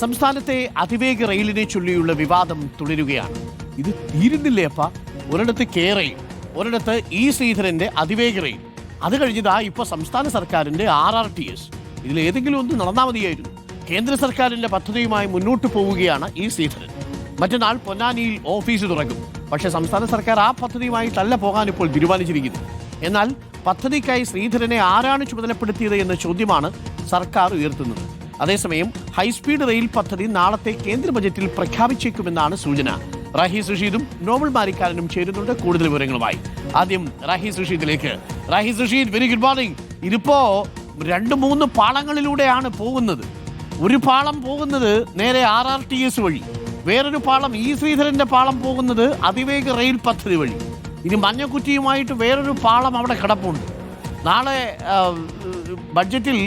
സംസ്ഥാനത്തെ അതിവേഗ റെയിലിനെ ചൊല്ലിയുള്ള വിവാദം തുടരുകയാണ്. ഇത് തീരുന്നില്ലേ അപ്പ? ഒരിടത്ത് കെ റെയിൽ ഒരിടത്ത് ഇ ശ്രീധരന്റെ അതിവേഗ റെയിൽ. അത് കഴിഞ്ഞതാ ഇപ്പൊ സംസ്ഥാന സർക്കാരിന്റെ ആർ ആർ ടി എസ്. ഇതിൽ ഏതെങ്കിലും ഒന്ന് നടന്നാൽ മതിയായിരുന്നു. കേന്ദ്ര സർക്കാരിന്റെ പദ്ധതിയുമായി മുന്നോട്ട് പോവുകയാണ് ഇ ശ്രീധരൻ. മറ്റന്നാൾ പൊന്നാനിയിൽ ഓഫീസ് തുറക്കും. പക്ഷേ സംസ്ഥാന സർക്കാർ ആ പദ്ധതിയുമായിട്ടല്ല പോകാൻ ഇപ്പോൾ തീരുമാനിച്ചിരിക്കുന്നു. എന്നാൽ പദ്ധതിക്കായി ശ്രീധരനെ ആരാണ് ചുമതലപ്പെടുത്തിയത് എന്ന ചോദ്യമാണ് സർക്കാർ ഉയർത്തുന്നത്. അതേസമയം ഹൈസ്പീഡ് റെയിൽ പദ്ധതി നാളത്തെ കേന്ദ്ര ബജറ്റിൽ പ്രഖ്യാപിച്ചേക്കുമെന്നാണ് സൂചന. റാഹി സുഷീദും നോബൽ മാരിക്കാരനും ചേരുന്നുണ്ട് കൂടുതൽ വിവരങ്ങളുമായി. ആദ്യം Rahi സുഷീദിലേക്ക് Rahi Susheed very good morning ഇതിപ്പോ രണ്ട് മൂന്ന് പാളങ്ങളിലൂടെയാണ് പോകുന്നത്. ഒരു പാളം പോകുന്നത് നേരെ ആർ ആർ ടി എസ് വഴി. വേറൊരു പാളം ഇ ശ്രീധരന്റെ പാളം പോകുന്നത് അതിവേഗ റെയിൽ പദ്ധതി വഴി. ഇനി മഞ്ഞക്കുറ്റിയുമായിട്ട് വേറൊരു പാളം അവിടെ കിടപ്പുണ്ട്. നാളെ ബഡ്ജറ്റിൽ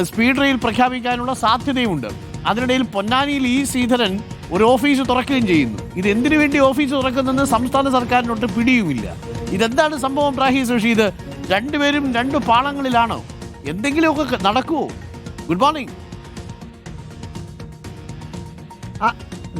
സ്പീഡ് റെയിൽ പ്രഖ്യാപിക്കാനുള്ള സാധ്യതയുമുണ്ട്. അതിനിടയിൽ പൊന്നാനിയിൽ ഇ ശ്രീധരൻ ഒരു ഓഫീസ് തുറക്കുകയും ചെയ്യുന്നു. ഇത് എന്തിനു വേണ്ടി ഓഫീസ് തുറക്കുന്നതെന്ന് സംസ്ഥാന സർക്കാരിനൊട്ട് പിടിയുമില്ല. ഇതെന്താണ് സംഭവം പ്രാഹി സുഷീദ് രണ്ടുപേരും രണ്ട് പാളങ്ങളിലാണോ? എന്തെങ്കിലുമൊക്കെ നടക്കുമോ good morning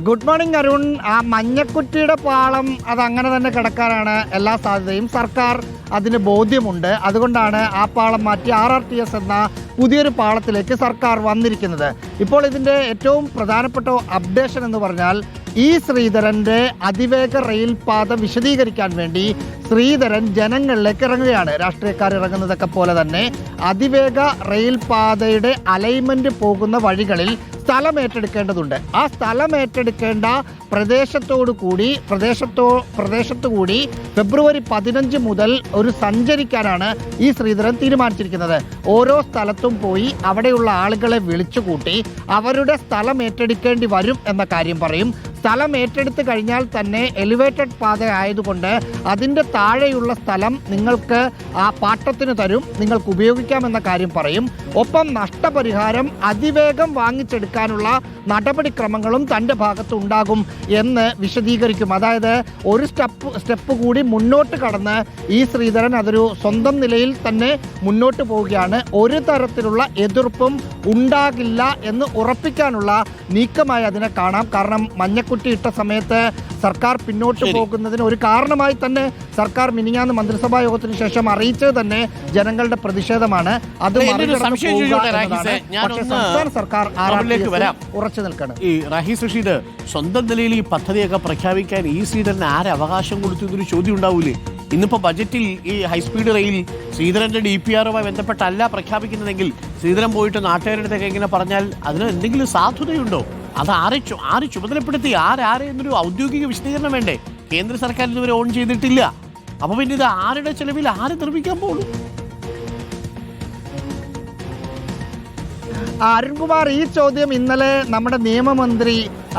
good morning Arun. ആ മഞ്ഞക്കുറ്റിയുടെ പാളം അത് അങ്ങനെ തന്നെ കിടക്കാനാണ് എല്ലാ സാധ്യതയും. സർക്കാർ അതിന് ബോധ്യമുണ്ട്. അതുകൊണ്ടാണ് ആ പാളം മാറ്റി ആർ ആർ ടി എസ് എന്ന പുതിയൊരു പാളത്തിലേക്ക് സർക്കാർ വന്നിരിക്കുന്നത്. ഇപ്പോൾ ഇതിന്റെ ഏറ്റവും പ്രധാനപ്പെട്ട അപ്ഡേഷൻ എന്ന് പറഞ്ഞാൽ ഈ ശ്രീധരന്റെ അതിവേഗ റെയിൽ പാത വിശദീകരിക്കാൻ വേണ്ടി ശ്രീധരൻ ജനങ്ങളിലേക്ക് ഇറങ്ങുകയാണ്. രാഷ്ട്രീയക്കാർ ഇറങ്ങുന്നതൊക്കെ പോലെ തന്നെ അതിവേഗ റെയിൽ പാതയുടെ അലൈൻമെന്റ് പോകുന്ന വഴികളിൽ സ്ഥലം ഏറ്റെടുക്കേണ്ടതുണ്ട്. ആ സ്ഥലം ഏറ്റെടുക്കേണ്ട പ്രദേശത്തോടു കൂടി പ്രദേശത്തോ പ്രദേശത്തു കൂടി ഫെബ്രുവരി പതിനഞ്ച് മുതൽ ഒരു സഞ്ചരിക്കാനാണ് ഈ ശ്രീധരൻ തീരുമാനിച്ചിരിക്കുന്നത്. ഓരോ സ്ഥലത്തും പോയി അവിടെയുള്ള ആളുകളെ വിളിച്ചുകൂട്ടി അവരുടെ സ്ഥലം ഏറ്റെടുക്കേണ്ടി വരും എന്ന കാര്യം പറയും. സ്ഥലം ഏറ്റെടുത്ത് കഴിഞ്ഞാൽ തന്നെ എലിവേറ്റഡ് പാത ആയതുകൊണ്ട് അതിന്റെ താഴെയുള്ള സ്ഥലം നിങ്ങൾക്ക് ആ പാട്ടത്തിന് തരും നിങ്ങൾക്ക് ഉപയോഗിക്കാമെന്ന കാര്യം പറയും. ഒപ്പം നഷ്ടപരിഹാരം അതിവേഗം വാങ്ങിച്ചെടുക്കാനുള്ള നടപടിക്രമങ്ങളും തന്റെ ഭാഗത്ത് ഉണ്ടാകും എന്ന് വിശദീകരിക്കും. അതായത് ഒരു സ്റ്റെപ്പ് സ്റ്റെപ്പ് കൂടി മുന്നോട്ട് കടന്ന് ഈ ശ്രീധരൻ അതൊരു സ്വന്തം നിലയിൽ തന്നെ മുന്നോട്ട് പോവുകയാണ്. ഒരു തരത്തിലുള്ള എതിർപ്പും ഉണ്ടാകില്ല എന്ന് ഉറപ്പിക്കാനുള്ള നീക്കമായി അതിനെ കാണാം. കാരണം മഞ്ഞക്കുറ്റി ഇട്ട സമയത്ത് സർക്കാർ പിന്നോട്ട് പോകുന്നതിന് ഒരു കാരണമായി തന്നെ സർക്കാർ മിനിഞ്ഞാന്ന് മന്ത്രിസഭാ യോഗത്തിന് ശേഷം അറിയിച്ചത് തന്നെ ജനങ്ങളുടെ പ്രതിഷേധമാണ്. അത് സംസ്ഥാന സർക്കാർ. ഉറച്ചു നിൽക്കണം. ഈ റഹീസ് റഷീദ് സ്വന്തം നിലയിൽ ഈ പദ്ധതിയൊക്കെ പ്രഖ്യാപിക്കാൻ ഈ ശ്രീധരന് ആരെ അവകാശം കൊടുത്തു എന്നൊരു ചോദ്യം ഉണ്ടാവൂലേ? ഇന്നിപ്പോ ബജറ്റിൽ ഈ ഹൈസ്പീഡ് റെയിൽ ശ്രീധരന്റെ ഡി പി ആറുമായി ബന്ധപ്പെട്ടല്ല പ്രഖ്യാപിക്കുന്നതെങ്കിൽ ശ്രീധരൻ പോയിട്ട് നാട്ടുകാരുടെ അടുത്തൊക്കെ ഇങ്ങനെ പറഞ്ഞാൽ അതിന് എന്തെങ്കിലും സാധുതയുണ്ടോ? അത് ആരെ ആര് ചുമതലപ്പെടുത്തി? ആരാരെ എന്നൊരു ഔദ്യോഗിക വിശദീകരണം വേണ്ടേ? കേന്ദ്ര സർക്കാർ ഇതുവരെ ഓൺ ചെയ്തിട്ടില്ല. അപ്പൊ പിന്നെ ഇത് ആരുടെ ചെലവിൽ ആര് നിർമ്മിക്കാൻ ആ, അരുൺകുമാർ ഈ ചോദ്യം ഇന്നലെ നമ്മുടെ നിയമമന്ത്രി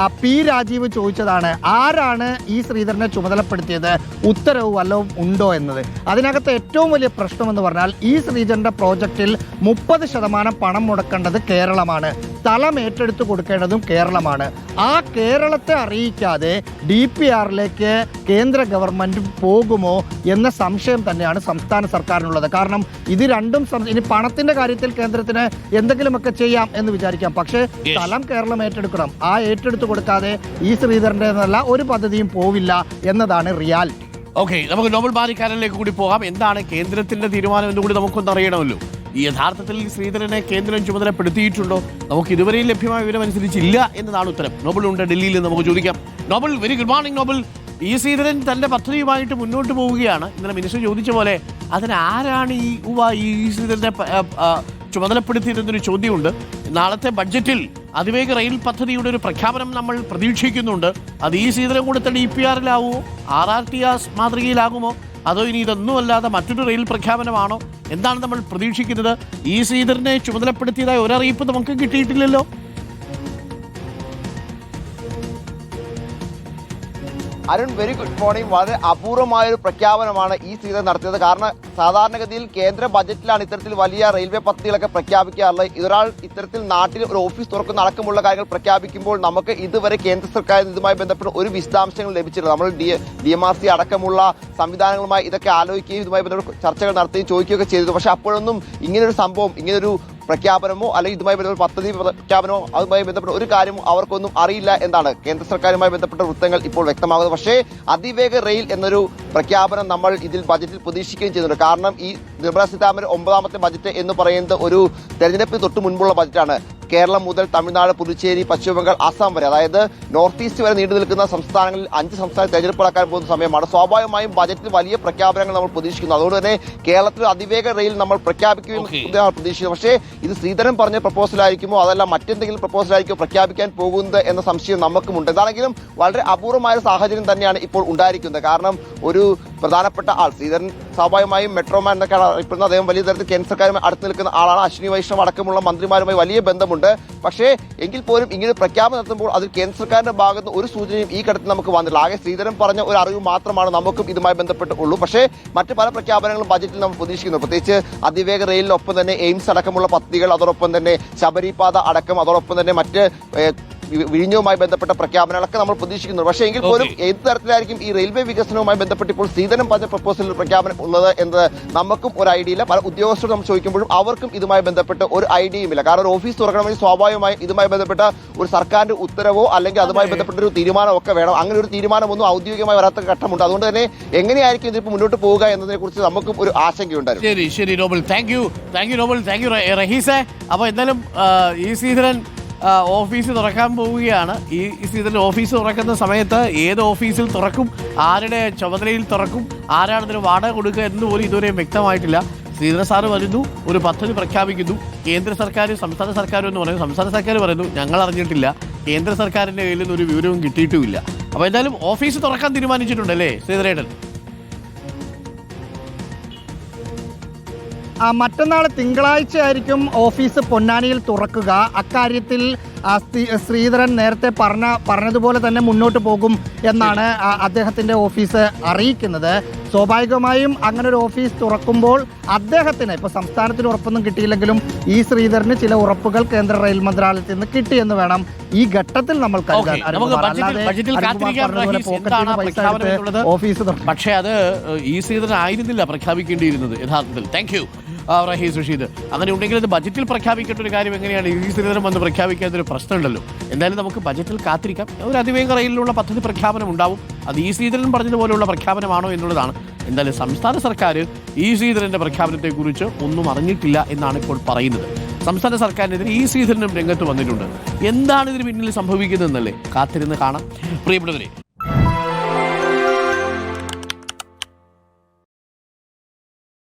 പി രാജീവ് ചോദിച്ചതാണ് ആരാണ് ഈ ശ്രീധരനെ ചുമതലപ്പെടുത്തിയത്? ഉത്തരവ് വല്ലതും ഉണ്ടോ എന്നത്. അതിനകത്ത് ഏറ്റവും വലിയ പ്രശ്നം എന്ന് പറഞ്ഞാൽ ഈ ശ്രീധരന്റെ പ്രോജക്റ്റിൽ മുപ്പത് ശതമാനം പണം മുടക്കേണ്ടത് കേരളമാണ്. സ്ഥലം ഏറ്റെടുത്തു കൊടുക്കേണ്ടതും കേരളമാണ്. ആ കേരളത്തെ അറിയിക്കാതെ ഡി പി ആറിലേക്ക് കേന്ദ്ര ഗവൺമെന്റ് പോകുമോ എന്ന സംശയം തന്നെയാണ് സംസ്ഥാന സർക്കാരിനുള്ളത്. കാരണം ഇത് രണ്ടും ഇനി പണത്തിന്റെ കാര്യത്തിൽ കേന്ദ്രത്തിന് എന്തെങ്കിലുമൊക്കെ ചെയ്യാം എന്ന് വിചാരിക്കാം. പക്ഷേ. സ്ഥലം കേരളം ഏറ്റെടുക്കണം. ആ ഏറ്റെടുത്ത് കൊടുക്കാതെ ഈ ശ്രീധരന്റെ എന്നല്ല ഒരു പദ്ധതിയും പോവില്ല എന്നതാണ് റിയാലിറ്റി. ഓക്കെ നമുക്ക് നോബൽ ബാലിക്കാരനിലേക്ക് കൂടി പോകാം. എന്താണ് കേന്ദ്രത്തിന്റെ തീരുമാനം എന്ന് കൂടി നമുക്കൊന്ന് അറിയണമല്ലോ. ഈ യഥാർത്ഥത്തിൽ ശ്രീധരനെ കേന്ദ്രം ചുമതലപ്പെടുത്തിയിട്ടുണ്ടോ? നമുക്ക് ഇതുവരെയും ലഭ്യമായ വിവരം അനുസരിച്ചില്ല എന്നതാണ് ഉത്തരം. നോബൽ ഉണ്ട് ഡൽഹിയിൽ നിന്ന് നമുക്ക് ചോദിക്കാം. Nobel very good morning Nobel. ഈ ശ്രീധരൻ തന്റെ പദ്ധതിയുമായിട്ട് മുന്നോട്ട് പോവുകയാണ്. ഇന്നലെ മിനിസ്റ്റർ ചോദിച്ച പോലെ അതിന് ആരാണ് ഈ ഈ ശ്രീധരനെ ആ, ചോദ്യമുണ്ട്. നാളത്തെ ബഡ്ജറ്റിൽ അതിവേഗ റെയിൽ പദ്ധതിയുടെ ഒരു പ്രഖ്യാപനം നമ്മൾ പ്രതീക്ഷിക്കുന്നുണ്ട്. അത് ഈ തന്നെ ഡി പി ആറിലാവുമോ? ആർ ആർ ടി ആർ മാതൃകയിലാകുമോ? അതോ ഇനി ഇതൊന്നും അല്ലാതെ മറ്റൊരു റെയിൽ പ്രഖ്യാപനമാണോ? എന്താണ് നമ്മൾ പ്രതീക്ഷിക്കുന്നത്? ഈ ശ്രീധരനെ ചുമതലപ്പെടുത്തിയതായ ഒരറിയിപ്പ് നമുക്ക് കിട്ടിയിട്ടില്ലല്ലോ. അരുൺ വെരി ഗുഡ് മോർണിംഗ് വളരെ അപൂർവമായ ഒരു പ്രഖ്യാപനമാണ് ഈ സീസൺ നടത്തിയത്. കാരണം സാധാരണഗതിയിൽ കേന്ദ്ര ബജറ്റിലാണ് ഇത്തരത്തിൽ വലിയ റെയിൽവേ പദ്ധതികളൊക്കെ പ്രഖ്യാപിക്കാറുള്ളത്. ഇതൊരാൾ ഇത്തരത്തിൽ നാട്ടിൽ ഒരു ഓഫീസ് തുറക്കുന്ന അടക്കമുള്ള കാര്യങ്ങൾ പ്രഖ്യാപിക്കുമ്പോൾ നമുക്ക് ഇതുവരെ കേന്ദ്ര സർക്കാരിൽ ഇതുമായി ബന്ധപ്പെട്ട് ഒരു വിശദാംശങ്ങൾ ലഭിച്ചിട്ടില്ല. നമ്മൾ D D M R C അടക്കമുള്ള സംവിധാനങ്ങളുമായി ഇതൊക്കെ ആലോചിക്കുകയും ഇതുമായി ബന്ധപ്പെട്ട് ചർച്ചകൾ നടത്തുകയും ചോദിക്കുകയൊക്കെ ചെയ്തത് പക്ഷേ അപ്പോഴൊന്നും ഇങ്ങനൊരു സംഭവം ഇങ്ങനൊരു പ്രഖ്യാപനമോ അല്ലെങ്കിൽ ഇതുമായി ബന്ധപ്പെട്ട പദ്ധതി പ്രഖ്യാപനമോ അതുമായി ബന്ധപ്പെട്ട ഒരു കാര്യം അവർക്കൊന്നും അറിയില്ല എന്നാണ് കേന്ദ്ര സർക്കാരുമായി ബന്ധപ്പെട്ട വൃത്തങ്ങൾ ഇപ്പോൾ വ്യക്തമാകുന്നത്. പക്ഷേ അതിവേഗ റെയിൽ എന്നൊരു പ്രഖ്യാപനം നമ്മൾ ഇതിൽ ബജറ്റിൽ പ്രതീക്ഷിക്കുകയും ചെയ്യുന്നുണ്ട്. കാരണം ഈ നിർമ്മലാ സീതാരാമൻ ഒമ്പതാമത്തെ ബജറ്റ് എന്ന് പറയുന്നത് ഒരു തെരഞ്ഞെടുപ്പിന് തൊട്ട് മുൻപുള്ള ബജറ്റാണ് കേരളം മുതൽ തമിഴ്നാട് പുതുച്ചേരി പശ്ചിമ ബംഗാൾ ആസാം വരെ. അതായത് നോർത്ത് ഈസ്റ്റ് വരെ നീണ്ടു നിൽക്കുന്ന സംസ്ഥാനങ്ങളിൽ അഞ്ച് സംസ്ഥാന തെരഞ്ഞെടുപ്പ് നടക്കാൻ പോകുന്ന സമയമാണ് സ്വാഭാവികമായും ബജറ്റിൽ വലിയ പ്രഖ്യാപനങ്ങൾ നമ്മൾ പ്രതീക്ഷിക്കുന്നു. അതുകൊണ്ട് തന്നെ കേരളത്തിൽ അതിവേഗ റെയിൽ നമ്മൾ പ്രഖ്യാപിക്കുകയും പ്രതീക്ഷിക്കുന്നു പ്രതീക്ഷിക്കുന്നത്. പക്ഷേ ഇത് ശ്രീധരൻ പറഞ്ഞ പ്രപ്പോസൽ ആയിരിക്കുമോ? അതല്ല മറ്റെന്തെങ്കിലും പ്രപ്പോസൽ ആയിരിക്കുമോ പ്രഖ്യാപിക്കാൻ പോകുന്നത് എന്ന സംശയം നമുക്കുമുണ്ട്. എന്താണെങ്കിലും വളരെ അപൂർവമായ സാഹചര്യം തന്നെയാണ് ഇപ്പോൾ ഉണ്ടായിരിക്കുന്നത്. കാരണം ഒരു പ്രധാനപ്പെട്ട ആൾ ശ്രീധരൻ സ്വാഭാവികമായും മെട്രോമാൻ എന്നൊക്കെയാണ് അറിയപ്പെടുന്നത്. അദ്ദേഹം വലിയ തരത്തിൽ കേന്ദ്ര സർക്കാരുമായി അടുത്ത് നിൽക്കുന്ന ആളാണ്. അശ്വിനി വൈഷ്ണവ് അടക്കമുള്ള മന്ത്രിമാരുമായി വലിയ ബന്ധമുണ്ട്. പക്ഷേ എങ്കിൽ പോലും ഇങ്ങനെ പ്രഖ്യാപനം നടത്തുമ്പോൾ അതിൽ കേന്ദ്ര സർക്കാരിന്റെ ഭാഗത്ത് ഒരു സൂചനയും ഈ ഘട്ടത്തിൽ നമുക്ക് വന്നില്ല. ആകെ ശ്രീധരൻ പറഞ്ഞ ഒരു അറിവ് മാത്രമാണ് നമുക്കും ഇതുമായി ബന്ധപ്പെട്ട് ഉള്ളൂ പക്ഷേ മറ്റ് പല പ്രഖ്യാപനങ്ങളും ബജറ്റിൽ നമ്മൾ പ്രതീക്ഷിക്കുന്നു. പ്രത്യേകിച്ച് അതിവേഗ റെയിലിനൊപ്പം തന്നെ എയിംസ് അടക്കമുള്ള പദ്ധതികൾ അതോടൊപ്പം തന്നെ ശബരിപാത അടക്കം അതോടൊപ്പം തന്നെ മറ്റ് വിഴിഞ്ഞവുമായി ബന്ധപ്പെട്ട പ്രഖ്യാപനങ്ങളൊക്കെ നമ്മൾ പ്രതീക്ഷിക്കുന്നു. പക്ഷേ എങ്കിൽ പോലും ഏത് തരത്തിലായിരിക്കും ഈ റെയിൽവേ വികസനവുമായി ബന്ധപ്പെട്ട് ഇപ്പോൾ സീതനം പറഞ്ഞ പ്രപ്പോസലിൽ പ്രഖ്യാപനം ഉള്ളത് എന്നത് നമുക്കും ഒരു ഐഡിയ ഇല്ല. പല ഉദ്യോഗസ്ഥരോട് നമ്മൾ ചോദിക്കുമ്പോഴും അവർക്കും ഇതുമായി ബന്ധപ്പെട്ട് ഒരു ഐഡിയയും ഇല്ല. കാരണം ഒരു ഓഫീസ് തുറക്കണമെങ്കിൽ സ്വാഭാവികമായും ഇതുമായി ബന്ധപ്പെട്ട ഒരു സർക്കാരിന്റെ ഉത്തരവോ അല്ലെങ്കിൽ അതുമായി ബന്ധപ്പെട്ട ഒരു തീരുമാനമോ ഒക്കെ വേണം. അങ്ങനെ ഒരു തീരുമാനമൊന്നും ഔദ്യോഗികമായി വരാത്ത ഘട്ടമുണ്ട്. അതുകൊണ്ട് തന്നെ എങ്ങനെയായിരിക്കും ഇതിപ്പോൾ മുന്നോട്ട് പോവുക എന്നതിനെ കുറിച്ച് നമുക്കും ഒരു ആശങ്കയുണ്ടായിരുന്നു. ശരി ശരി Nobel. Thank you thank you Nobel. Thank you റഹീസെ. അപ്പോൾ എന്തായാലും ഈ ആ, ഓഫീസ് തുറക്കാൻ പോവുകയാണ്. ഈ സീസണിൽ ഓഫീസ് തുറക്കുന്ന സമയത്ത് ഏത് ഓഫീസിൽ തുറക്കും ആരുടെ ചുമതലയിൽ തുറക്കും ആരാണ് ഇതിന് വാടക കൊടുക്കുക എന്ന് പോലും ഇതുവരെ വ്യക്തമായിട്ടില്ല. ശ്രീധര സാറ് വരുന്നു ഒരു പദ്ധതി പ്രഖ്യാപിക്കുന്നു. കേന്ദ്ര സർക്കാർ സംസ്ഥാന സർക്കാരും എന്ന് പറയുന്നു. സംസ്ഥാന സർക്കാർ പറയുന്നു ഞങ്ങൾ അറിഞ്ഞിട്ടില്ല. കേന്ദ്ര സർക്കാരിന്റെ കയ്യിൽ നിന്ന് ഒരു വിവരവും കിട്ടിയിട്ടുമില്ല. അപ്പോൾ എന്തായാലും ഓഫീസ് തുറക്കാൻ തീരുമാനിച്ചിട്ടുണ്ടല്ലേ ശ്രീധരേട്ടൻ? മറ്റന്നാൾ തിങ്കളാഴ്ച ആയിരിക്കും ഓഫീസ് പൊന്നാനിയിൽ തുറക്കുക. അക്കാര്യത്തിൽ ശ്രീധരൻ നേരത്തെ പറഞ്ഞ പറഞ്ഞതുപോലെ തന്നെ മുന്നോട്ട് പോകും എന്നാണ് അദ്ദേഹത്തിന്റെ അദ്ദേഹത്തിന്റെ ഓഫീസ് അറിയിക്കുന്നത്. സ്വാഭാവികമായും അങ്ങനെ ഒരു ഓഫീസ് തുറക്കുമ്പോൾ അദ്ദേഹത്തിന് ഇപ്പോൾ സംസ്ഥാനത്തിന് ഉറപ്പൊന്നും കിട്ടിയില്ലെങ്കിലും ഈ ശ്രീധരന് ചില ഉറപ്പുകൾ കേന്ദ്ര റെയിൽ മന്ത്രാലയത്തിൽ നിന്ന് കിട്ടിയെന്ന് വേണം ഈ ഘട്ടത്തിൽ നമ്മൾ കരുതാൻ? ഓഫീസ് പക്ഷേ അത് ഈ ശ്രീധരൻ ആയിരുന്നില്ല പ്രഖ്യാപിക്കേണ്ടിയിരുന്നത് യഥാർത്ഥത്തിൽ. താങ്ക് റഹീസ് റഷീദ് അങ്ങനെ ഉണ്ടെങ്കിൽ അത് ബജറ്റിൽ പ്രഖ്യാപിക്കേണ്ട ഒരു കാര്യം എങ്ങനെയാണ്? ഈ ശ്രീധരം വന്ന് പ്രഖ്യാപിക്കാത്തൊരു പ്രശ്നമുണ്ടല്ലോ. എന്തായാലും നമുക്ക് ബജറ്റിൽ കാത്തിരിക്കാം. ഒരു അതിവേഗ റെയിലുള്ള പദ്ധതി പ്രഖ്യാപനം ഉണ്ടാവും. അത് ഈ ശ്രീധരൻ പറഞ്ഞതുപോലെയുള്ള പ്രഖ്യാപനമാണോ എന്നുള്ളതാണ്. എന്തായാലും സംസ്ഥാന സർക്കാർ ഈ ശ്രീധരന്റെ പ്രഖ്യാപനത്തെക്കുറിച്ച് ഒന്നും അറിഞ്ഞിട്ടില്ല എന്നാണ് ഇപ്പോൾ പറയുന്നത്. സംസ്ഥാന സർക്കാരിനെതിരെ ഈ സീസണിനും രംഗത്ത് വന്നിട്ടുണ്ട്. എന്താണ് ഇതിന് പിന്നിൽ സംഭവിക്കുന്നതെന്നല്ലേ? കാത്തിരുന്ന് കാണാം. പ്രിയപ്പെട്ടവരെ